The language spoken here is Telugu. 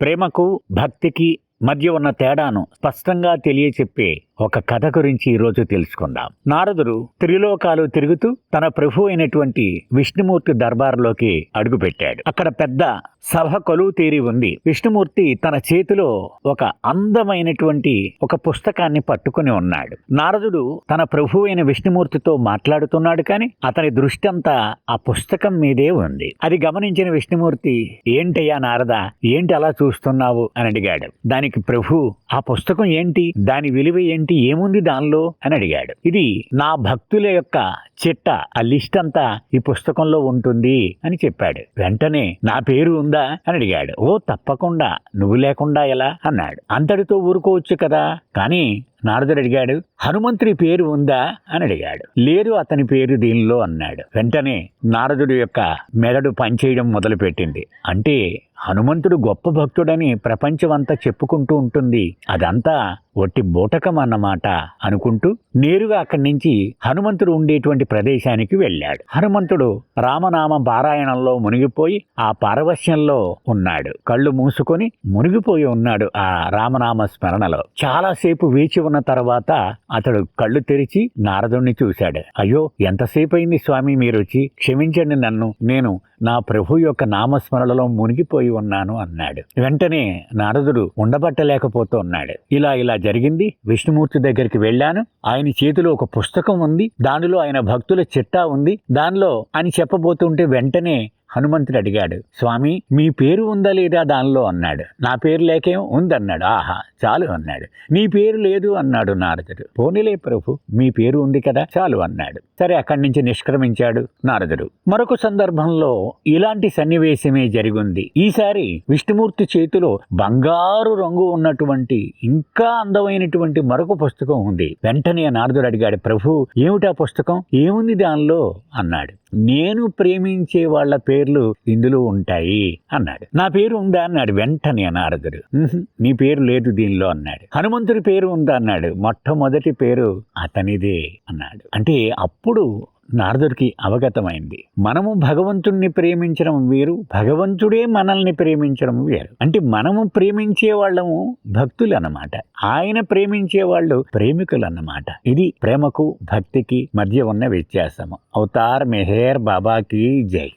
ప్రేమకు భక్తికి మధ్య ఉన్న తేడాను స్పష్టంగా తెలియచెప్పే ఒక కథ గురించి ఈరోజు తెలుసుకుందాం. నారదుడు త్రిలోకాలు తిరుగుతూ తన ప్రభు అయినటువంటి విష్ణుమూర్తి దర్బార్లోకి అడుగుపెట్టాడు. అక్కడ పెద్ద సభ కొలువు తీరి ఉంది. విష్ణుమూర్తి తన చేతిలో ఒక అందమైనటువంటి ఒక పుస్తకాన్ని పట్టుకుని ఉన్నాడు. నారదుడు తన ప్రభు అయిన విష్ణుమూర్తితో మాట్లాడుతున్నాడు కానీ అతని దృష్టి అంతా ఆ పుస్తకం మీదే ఉంది. అది గమనించిన విష్ణుమూర్తి ఏంటయ్యా నారద ఏంటి అలా చూస్తున్నావు? అని అడిగాడు. దానికి ప్రభు ఆ పుస్తకం ఏంటి? దాని విలువ ఏంటి? ఏముంది దానిలో? అని అడిగాడు. ఇది నా భక్తుల యొక్క చిట్ట. ఆ లిస్ట్ అంతా ఈ పుస్తకంలో ఉంటుంది అని చెప్పాడు. వెంటనే నా పేరు ఉందా? అని అడిగాడు. ఓ తప్పకుండా. నువ్వు లేకుండా ఎలా? అన్నాడు. అంతటితో ఊరుకోవచ్చు కదా? కానీ నారదుడు అడిగాడు. హనుమంతుడి పేరు ఉందా? అని అడిగాడు. లేదు అతని పేరు దీనిలో అన్నాడు. వెంటనే నారదుడి యొక్క మెదడు పనిచేయడం మొదలుపెట్టింది. అంటే హనుమంతుడు గొప్ప భక్తుడని ప్రపంచమంతా చెప్పుకుంటూ ఉంటుంది. అదంతా ఒట్టి బూటకం అన్నమాట అనుకుంటూ నేరుగా అక్కడి నుంచి హనుమంతుడు ఉండేటువంటి ప్రదేశానికి వెళ్ళాడు. హనుమంతుడు రామనామ పారాయణంలో మునిగిపోయి ఆ పారవశ్యంలో ఉన్నాడు. కళ్ళు మూసుకొని మునిగిపోయి ఉన్నాడు ఆ రామనామ స్మరణలో. చాలాసేపు వేచి ఉన్న తర్వాత అతడు కళ్ళు తెరిచి నారదుణ్ణి చూశాడు. అయ్యో ఎంతసేపు అయింది స్వామి మీరు వచ్చి? క్షమించండి నన్ను. నేను నా ప్రభు యొక్క నామస్మరణలో మునిగిపోయి ఉన్నాను అన్నాడు. వెంటనే నారదుడు ఉండబట్టలేకపోతూ ఉన్నాడు. ఇలా ఇలా జరిగింది. విష్ణుమూర్తి దగ్గరికి వెళ్ళాను. ఆయన చేతిలో ఒక పుస్తకం ఉంది. దానిలో ఆయన భక్తుల చిట్టా ఉంది. దానిలో అని చెప్పబోతుంటే వెంటనే హనుమంతుడు అడిగాడు స్వామి మీ పేరు ఉందా లేదా దానిలో? అన్నాడు. నా పేరు లేకేం ఉందన్నాడు. ఆహా చాలు అన్నాడు. నీ పేరు లేదు అన్నాడు నారదుడు. పోనీలే ప్రభు మీ పేరు ఉంది కదా చాలు అన్నాడు. సరే అక్కడి నుంచి నిష్క్రమించాడు నారదుడు. మరొక సందర్భంలో ఇలాంటి సన్నివేశమే జరిగింది. ఈసారి విష్ణుమూర్తి చేతిలో బంగారు రంగు ఉన్నటువంటి ఇంకా అందమైనటువంటి మరొక పుస్తకం ఉంది. వెంటనే నారదుడు అడిగాడు ప్రభు ఏమిటా పుస్తకం? ఏముంది దానిలో? అన్నాడు. నేను ప్రేమించే వాళ్ళ పేర్లు ఇందులో ఉంటాయి అన్నాడు. నా పేరు ఉందా అన్నాడు వెంటనే నారదుడు. నీ పేరు లేదు దీనిలో అన్నాడు. హనుమంతుడి పేరు ఉందా అన్నాడు. మొట్టమొదటి పేరు అతనిదే అన్నాడు. అంటే అప్పుడు నారదుడికి అవగతమైంది. మనము భగవంతుణ్ణి ప్రేమించడం వేరు భగవంతుడే మనల్ని ప్రేమించడం వేరు. అంటే మనము ప్రేమించే వాళ్ళము భక్తులు అన్నమాట ఆయన ప్రేమించే వాళ్ళు ప్రేమికులు అన్నమాట ఇది ప్రేమకు భక్తికి మధ్య ఉన్న వ్యత్యాసము. అవతార్ మెహేర్ బాబాకి జై.